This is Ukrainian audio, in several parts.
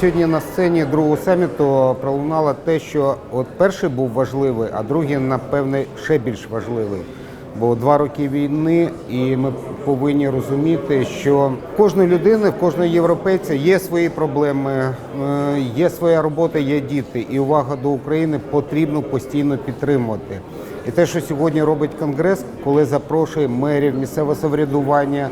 Сьогодні на сцені другого саміту пролунало те, що от перший був важливий, а другий, напевне, ще більш важливий. Бо два роки війни, і ми повинні розуміти, що кожної людини, кожного європейця є свої проблеми, е, є своя робота, є діти, і увага до України потрібно постійно підтримувати. І те, що сьогодні робить Конгрес, коли запрошує мерів, місцеве самоврядування,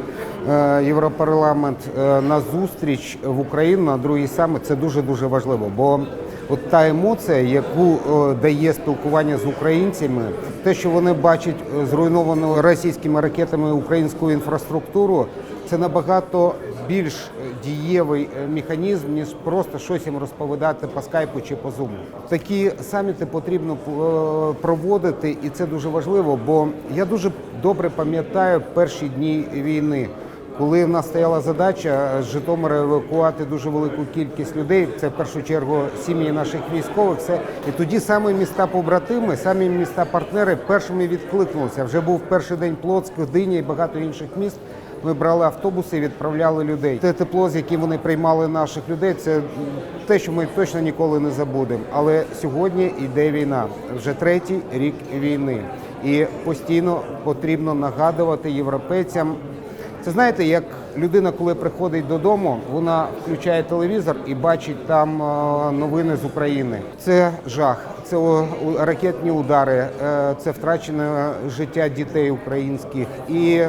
Європарламент е, на зустріч в Україну на другий саміт, це дуже дуже важливо. Бо от та емоція, яку е, дає спілкування з українцями, те, що вони бачать е, зруйновану російськими ракетами українську інфраструктуру, це набагато більш е, дієвий е, механізм, ніж просто щось їм розповідати по скайпу чи по зуму. Такі саміти потрібно е, проводити, і це дуже важливо. Бо я дуже добре пам'ятаю перші дні війни. Коли в нас стояла задача з Житомира евакувати дуже велику кількість людей, це в першу чергу сім'ї наших військових, все і тоді саме міста побратими, самі міста партнери першими відкликнулися. Вже був перший день Плоцьк, Диня і багато інших міст. Ми брали автобуси і відправляли людей. Те тепло, з яким вони приймали наших людей, це те, що ми точно ніколи не забудемо. Але сьогодні йде війна, вже третій рік війни, і постійно потрібно нагадувати європейцям. Це знаєте, як людина, коли приходить додому, вона включає телевізор і бачить там е, новини з України. Це жах, це у- ракетні удари, е, це втрачене життя дітей українських. І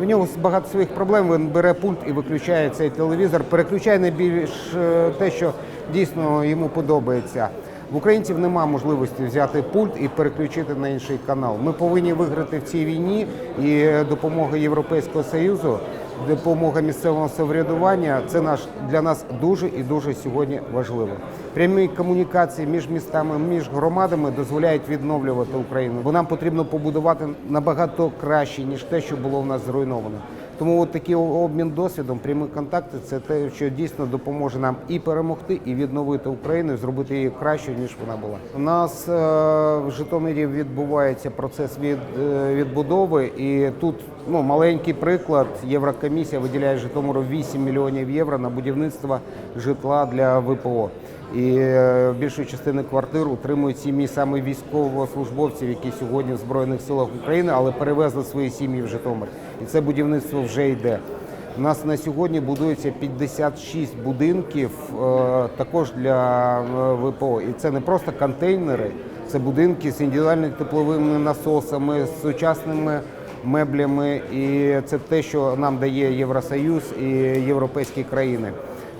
в нього багато своїх проблем. Він бере пульт і виключає цей телевізор, переключає найбільш е, те, що дійсно йому подобається. В українців нема можливості взяти пульт і переключити на інший канал. Ми повинні виграти в цій війні і допомога Європейського союзу, допомога місцевого самоврядування це наш для нас дуже і дуже сьогодні важливо. Прямі комунікації між містами, між громадами дозволяють відновлювати Україну, бо нам потрібно побудувати набагато краще ніж те, що було в нас зруйновано. Тому от такий обмін досвідом, прямі контакти це те, що дійсно допоможе нам і перемогти, і відновити Україну, і зробити її кращою ніж вона була. У нас е, в Житомирі відбувається процес від е, відбудови, і тут ну маленький приклад. Єврокомісія виділяє Житомиру 8 мільйонів євро на будівництво житла для ВПО. І е, більшу частину квартир утримують сім'ї саме військовослужбовців, які сьогодні в збройних силах України, але перевезли свої сім'ї в Житомир. І це будівництво вже йде. У нас на сьогодні будується 56 будинків е, також для е, ВПО. І це не просто контейнери, це будинки з індивідуальними тепловими насосами, з сучасними меблями. І це те, що нам дає Євросоюз і європейські країни.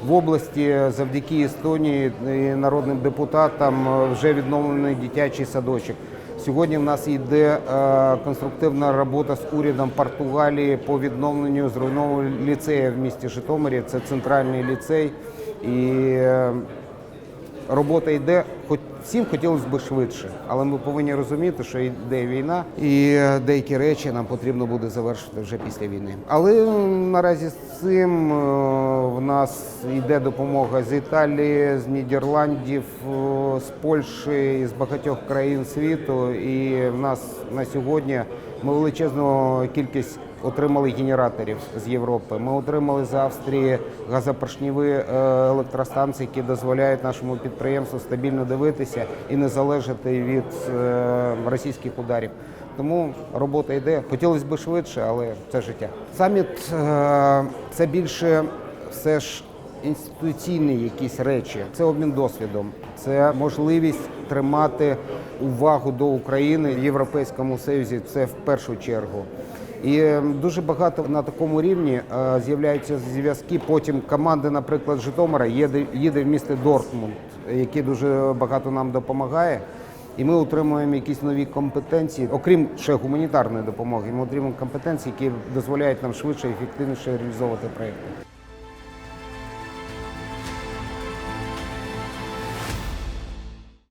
В області завдяки Естонії і народним депутатам е, вже відновлений дитячий садочок. Сьогодні в нас йде е, конструктивна робота з урядом Португалії по відновленню зруйнованого ліцею в місті Житомирі. Це центральний ліцей. І е, робота йде. Хоч всім хотілося б швидше, але ми повинні розуміти, що йде війна, і е, деякі речі нам потрібно буде завершити вже після війни. Але наразі з цим е, в нас йде допомога з Італії, з Нідерландів, е, з Польщі з багатьох країн світу. І в нас на сьогодні ми величезну кількість отримали генераторів з Європи. Ми отримали з Австрії газопоршневі е, електростанції, які дозволяють нашому підприємству стабільно дивитися і не залежати від е, російських ударів. Тому робота йде. Хотілося б швидше, але це життя. Саміт е, це більше все ж інституційні якісь речі. Це обмін досвідом, це можливість тримати увагу до України в Європейському Союзі. Це в першу чергу. І е, дуже багато на такому рівні е, з'являються зв'язки. Потім команди, наприклад, Житомира їде, їде в місто Дортмунд, який дуже багато нам допомагає. І ми отримуємо якісь нові компетенції, окрім ще гуманітарної допомоги. Ми отримуємо компетенції, які дозволяють нам швидше і ефективніше реалізовувати проєкти.